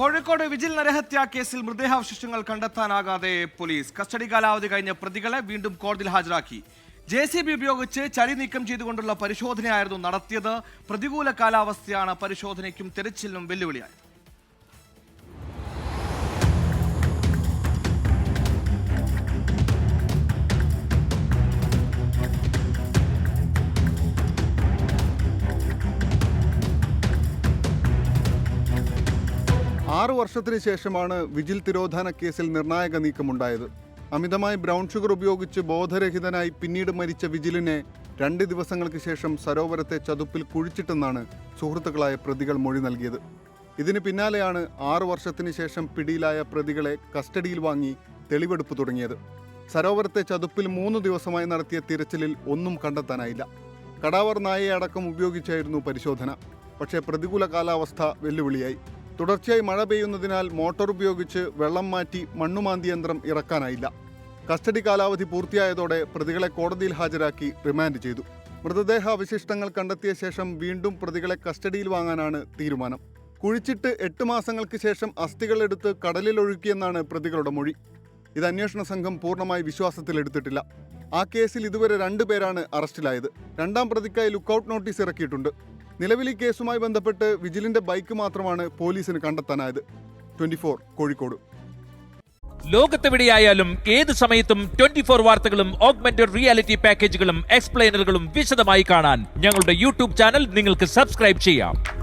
Kozhikode vigil നരഹത്യ കേസിൽ മൃതദേഹാവശിഷ്ടങ്ങൾ കണ്ടെത്താനാകാതെ police custody കാലാവധി കഴിഞ്ഞ പ്രതികളെ വീണ്ടും കോടതിയിൽ ഹാജരാക്കി. ജെ സി ബി ഉപയോഗിച്ച് ചളി നീക്കം ചെയ്തുകൊണ്ടുള്ള പരിശോധനയായിരുന്നു നടത്തിയത്. പ്രതികൂല കാലാവസ്ഥയാണ് പരിശോധനയ്ക്കും തെരച്ചിലിനും വെല്ലുവിളിയായത്. ആറു വർഷത്തിന് ശേഷമാണ് വിജിൽ തിരോധാന കേസിൽ നിർണായക നീക്കമുണ്ടായത്. അമിതമായി ബ്രൗൺ ഷുഗർ ഉപയോഗിച്ച് ബോധരഹിതനായി പിന്നീട് മരിച്ച വിജിലിനെ രണ്ട് ദിവസങ്ങൾക്ക് ശേഷം സരോവരത്തെ ചതുപ്പിൽ കുഴിച്ചിട്ടെന്നാണ് സുഹൃത്തുക്കളായ പ്രതികൾ മൊഴി നൽകിയത്. ഇതിന് പിന്നാലെയാണ് ആറു വർഷത്തിന് ശേഷം പിടിയിലായ പ്രതികളെ കസ്റ്റഡിയിൽ വാങ്ങി തെളിവെടുപ്പ് തുടങ്ങിയത്. സരോവരത്തെ ചതുപ്പിൽ മൂന്ന് ദിവസമായി നടത്തിയ തിരച്ചിലിൽ ഒന്നും കണ്ടെത്താനായില്ല. കടാവർ നായയെ അടക്കം ഉപയോഗിച്ചായിരുന്നു പരിശോധന. പക്ഷേ പ്രതികൂല കാലാവസ്ഥ വെല്ലുവിളിയായി. തുടർച്ചയായി മഴ പെയ്യുന്നതിനാൽ മോട്ടോർ ഉപയോഗിച്ച് വെള്ളം മാറ്റി മണ്ണുമാന്തി യന്ത്രം ഇറക്കാനായില്ല. കസ്റ്റഡി കാലാവധി പൂർത്തിയായതോടെ പ്രതികളെ കോടതിയിൽ ഹാജരാക്കി റിമാൻഡ് ചെയ്തു. മൃതദേഹ അവശിഷ്ടങ്ങൾ കണ്ടെത്തിയ ശേഷം വീണ്ടും പ്രതികളെ കസ്റ്റഡിയിൽ വാങ്ങാനാണ് തീരുമാനം. കുഴിച്ചിട്ട് എട്ട് മാസങ്ങൾക്ക് ശേഷം അസ്ഥികൾ എടുത്ത് കടലിൽ ഒഴുക്കിയെന്നാണ് പ്രതികളുടെ മൊഴി. ഇത് അന്വേഷണ സംഘം പൂർണമായി വിശ്വാസത്തിലെടുത്തിട്ടില്ല ആ കേസിൽ ഇതുവരെ രണ്ടുപേരാണ് അറസ്റ്റിലായത്. രണ്ടാം പ്രതിക്കായി ലുക്കൌട്ട് നോട്ടീസ് ഇറക്കിയിട്ടുണ്ട്. നിലവിൽ ഈ കേസുമായി ബന്ധപ്പെട്ട് വിജിലിന്റെ ബൈക്ക് മാത്രമാണ് പോലീസിന് കണ്ടെത്താനായത്. Twenty four Kozhikode. ലോകത്തെവിടെയായാലും ഏത് സമയത്തും ട്വന്റി ഫോർ വാർത്തകളും ഓഗ്മെന്റഡ് റിയാലിറ്റി പാക്കേജുകളും എക്സ്പ്ലെയിനറുകളും വിശദമായി കാണാൻ ഞങ്ങളുടെ യൂട്യൂബ് ചാനൽ നിങ്ങൾക്ക് സബ്സ്ക്രൈബ് ചെയ്യാം.